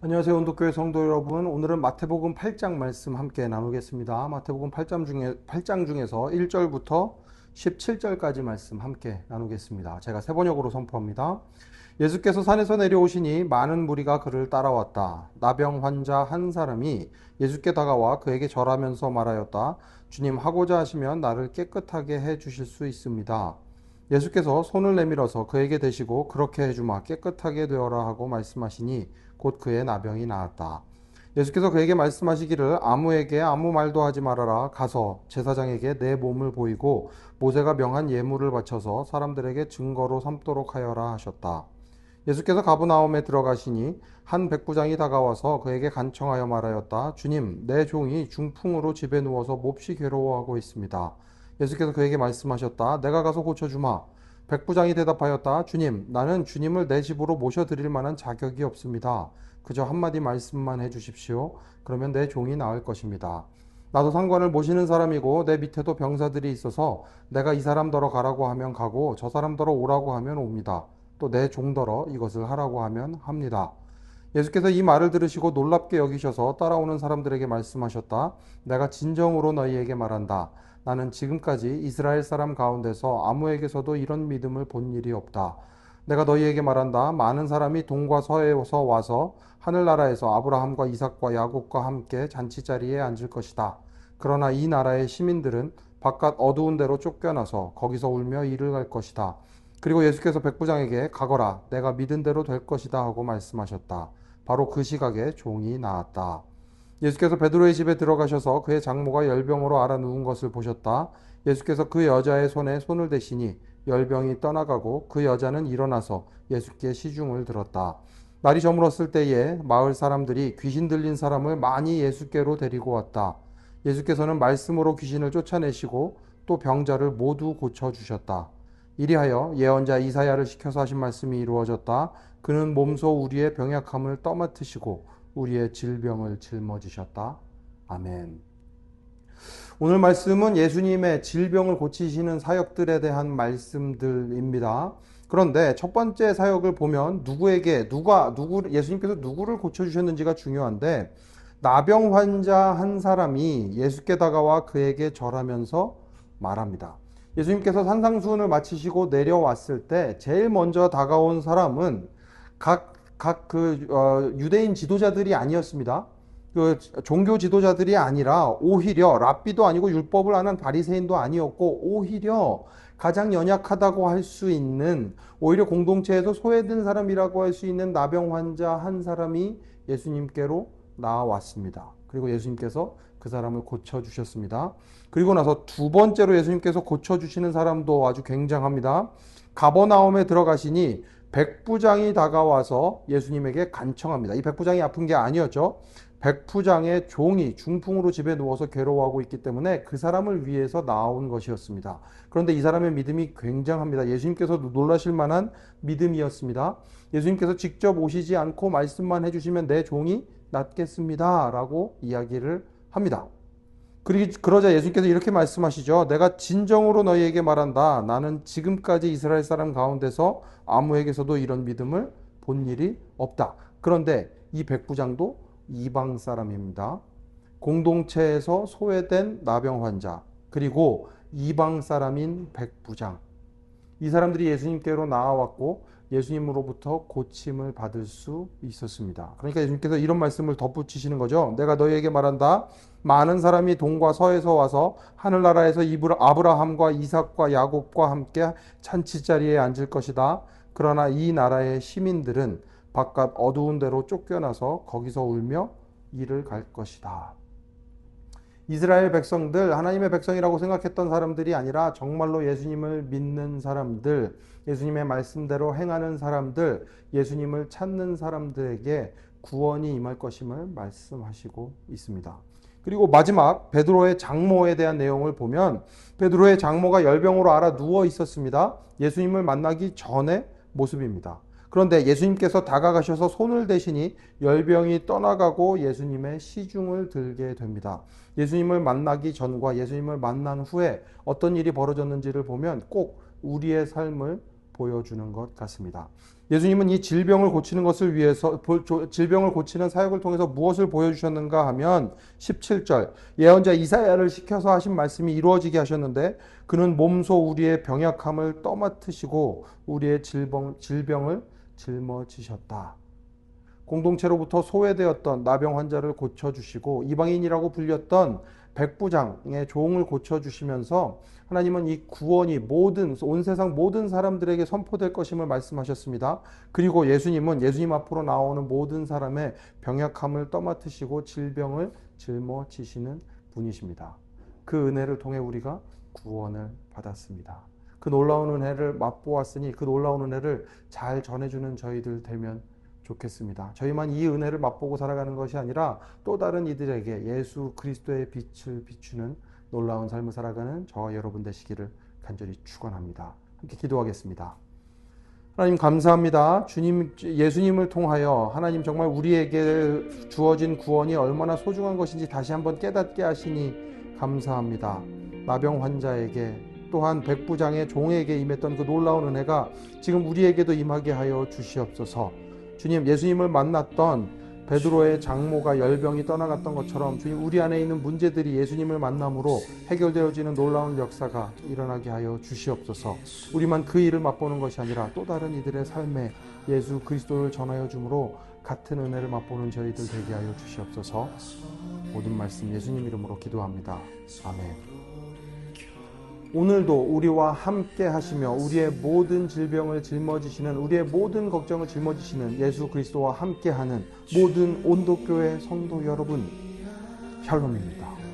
안녕하세요. 온도교회 성도 여러분. 오늘은 마태복음 8장 말씀 함께 나누겠습니다. 마태복음 8장 중에 8장 중에서 1절부터 17절까지 말씀 함께 나누겠습니다. 제가 세 번역으로 선포합니다. 예수께서 산에서 내려오시니 많은 무리가 그를 따라왔다. 나병 환자 한 사람이 예수께 다가와 그에게 절하면서 말하였다. 주님 하고자 하시면 나를 깨끗하게 해 주실 수 있습니다. 예수께서 손을 내밀어서 그에게 대시고 그렇게 해주마 깨끗하게 되어라 하고 말씀하시니 곧 그의 나병이 나았다. 예수께서 그에게 말씀하시기를 아무에게 아무 말도 하지 말아라 가서 제사장에게 내 몸을 보이고 모세가 명한 예물을 바쳐서 사람들에게 증거로 삼도록 하여라 하셨다. 예수께서 가브나움에 들어가시니 한 백부장이 다가와서 그에게 간청하여 말하였다. 주님, 내 종이 중풍으로 집에 누워서 몹시 괴로워하고 있습니다. 예수께서 그에게 말씀하셨다. 내가 가서 고쳐주마. 백부장이 대답하였다. 주님, 나는 주님을 내 집으로 모셔드릴 만한 자격이 없습니다. 그저 한마디 말씀만 해주십시오. 그러면 내 종이 나을 것입니다. 나도 상관을 모시는 사람이고 내 밑에도 병사들이 있어서 내가 이 사람더러 가라고 하면 가고 저 사람더러 오라고 하면 옵니다. 또 내 종더러 이것을 하라고 하면 합니다. 예수께서 이 말을 들으시고 놀랍게 여기셔서 따라오는 사람들에게 말씀하셨다. 내가 진정으로 너희에게 말한다. 나는 지금까지 이스라엘 사람 가운데서 아무에게서도 이런 믿음을 본 일이 없다. 내가 너희에게 말한다. 많은 사람이 동과 서에서 와서 하늘나라에서 아브라함과 이삭과 야곱과 함께 잔치 자리에 앉을 것이다. 그러나 이 나라의 시민들은 바깥 어두운 데로 쫓겨나서 거기서 울며 이를 갈 것이다. 그리고 예수께서 백부장에게 가거라. 내가 믿은 대로 될 것이다 하고 말씀하셨다. 바로 그 시각에 종이 나왔다. 예수께서 베드로의 집에 들어가셔서 그의 장모가 열병으로 알아 누운 것을 보셨다. 예수께서 그 여자의 손에 손을 대시니 열병이 떠나가고 그 여자는 일어나서 예수께 시중을 들었다. 날이 저물었을 때에 마을 사람들이 귀신 들린 사람을 많이 예수께로 데리고 왔다. 예수께서는 말씀으로 귀신을 쫓아내시고 또 병자를 모두 고쳐 주셨다. 이리하여 예언자 이사야를 시켜서 하신 말씀이 이루어졌다. 그는 몸소 우리의 병약함을 떠맡으시고 우리의 질병을 짊어지셨다. 아멘. 오늘 말씀은 예수님의 질병을 고치시는 사역들에 대한 말씀들입니다. 그런데 첫 번째 사역을 보면 누구에게 누가 누구 예수님께서 누구를 고쳐 주셨는지가 중요한데 나병 환자 한 사람이 예수께 다가와 그에게 절하면서 말합니다. 예수님께서 산상수훈을 마치시고 내려왔을 때 제일 먼저 다가온 사람은 각 각그 어, 유대인 지도자들이 아니었습니다. 그 종교 지도자들이 아니라 오히려 랍비도 아니고 율법을 아는 바리새인도 아니었고 오히려 가장 연약하다고 할 수 있는 오히려 공동체에서 소외된 사람이라고 할 수 있는 나병 환자 한 사람이 예수님께로 나왔습니다. 그리고 예수님께서 그 사람을 고쳐 주셨습니다. 그리고 나서 두 번째로 예수님께서 고쳐 주시는 사람도 아주 굉장합니다. 가버나움에 들어가시니 백부장이 다가와서 예수님에게 간청합니다. 이 백부장이 아픈 게 아니었죠. 백부장의 종이 중풍으로 집에 누워서 괴로워하고 있기 때문에 그 사람을 위해서 나온 것이었습니다. 그런데 이 사람의 믿음이 굉장합니다. 예수님께서도 놀라실 만한 믿음이었습니다. 예수님께서 직접 오시지 않고 말씀만 해주시면 내 종이 낫겠습니다. 라고 이야기를 합니다. 그러자 예수님께서 이렇게 말씀하시죠. 내가 진정으로 너희에게 말한다. 나는 지금까지 이스라엘 사람 가운데서 아무에게서도 이런 믿음을 본 일이 없다. 그런데 이 백부장도 이방 사람입니다. 공동체에서 소외된 나병 환자, 그리고 이방 사람인 백부장. 이 사람들이 예수님께로 나와왔고 예수님으로부터 고침을 받을 수 있었습니다. 그러니까 예수님께서 이런 말씀을 덧붙이시는 거죠. 내가 너희에게 말한다. 많은 사람이 동과 서에서 와서 하늘나라에서 아브라함과 이삭과 야곱과 함께 잔치 자리에 앉을 것이다. 그러나 이 나라의 시민들은 바깥 어두운 데로 쫓겨나서 거기서 울며 이를 갈 것이다. 이스라엘 백성들, 하나님의 백성이라고 생각했던 사람들이 아니라 정말로 예수님을 믿는 사람들, 예수님의 말씀대로 행하는 사람들, 예수님을 찾는 사람들에게 구원이 임할 것임을 말씀하시고 있습니다. 그리고 마지막 베드로의 장모에 대한 내용을 보면 베드로의 장모가 열병으로 알아 누워 있었습니다. 예수님을 만나기 전의 모습입니다. 그런데 예수님께서 다가가셔서 손을 대시니 열병이 떠나가고 예수님의 시중을 들게 됩니다. 예수님을 만나기 전과 예수님을 만난 후에 어떤 일이 벌어졌는지를 보면 꼭 우리의 삶을 보여주는 것 같습니다. 예수님은 이 질병을 고치는 것을 위해서 질병을 고치는 사역을 통해서 무엇을 보여주셨는가 하면 17절 예언자 이사야를 시켜서 하신 말씀이 이루어지게 하셨는데 그는 몸소 우리의 병약함을 떠맡으시고 우리의 질병, 질병을 짊어지셨다. 공동체로부터 소외되었던 나병 환자를 고쳐주시고 이방인이라고 불렸던 백부장의 종을 고쳐주시면서 하나님은 이 구원이 모든 온 세상 모든 사람들에게 선포될 것임을 말씀하셨습니다. 그리고 예수님은 예수님 앞으로 나오는 모든 사람의 병약함을 떠맡으시고 질병을 짊어지시는 분이십니다. 그 은혜를 통해 우리가 구원을 받았습니다. 그 놀라운 은혜를 맛보았으니 그 놀라운 은혜를 잘 전해주는 저희들 되면 좋겠습니다. 저희만 이 은혜를 맛보고 살아가는 것이 아니라 또 다른 이들에게 예수 그리스도의 빛을 비추는 놀라운 삶을 살아가는 저와 여러분 되시기를 간절히 축원합니다. 함께 기도하겠습니다. 하나님 감사합니다. 주님 예수님을 통하여 하나님 정말 우리에게 주어진 구원이 얼마나 소중한 것인지 다시 한번 깨닫게 하시니 감사합니다. 나병 환자에게 또한 백부장의 종에게 임했던 그 놀라운 은혜가 지금 우리에게도 임하게 하여 주시옵소서. 주님 예수님을 만났던 베드로의 장모가 열병이 떠나갔던 것처럼 주님 우리 안에 있는 문제들이 예수님을 만남으로 해결되어지는 놀라운 역사가 일어나게 하여 주시옵소서. 우리만 그 일을 맛보는 것이 아니라 또 다른 이들의 삶에 예수 그리스도를 전하여 주므로 같은 은혜를 맛보는 저희들 되게 하여 주시옵소서. 모든 말씀 예수님 이름으로 기도합니다. 아멘. 오늘도 우리와 함께 하시며 우리의 모든 질병을 짊어지시는 우리의 모든 걱정을 짊어지시는 예수 그리스도와 함께 하는 모든 온도교회 성도 여러분 샬롬입니다.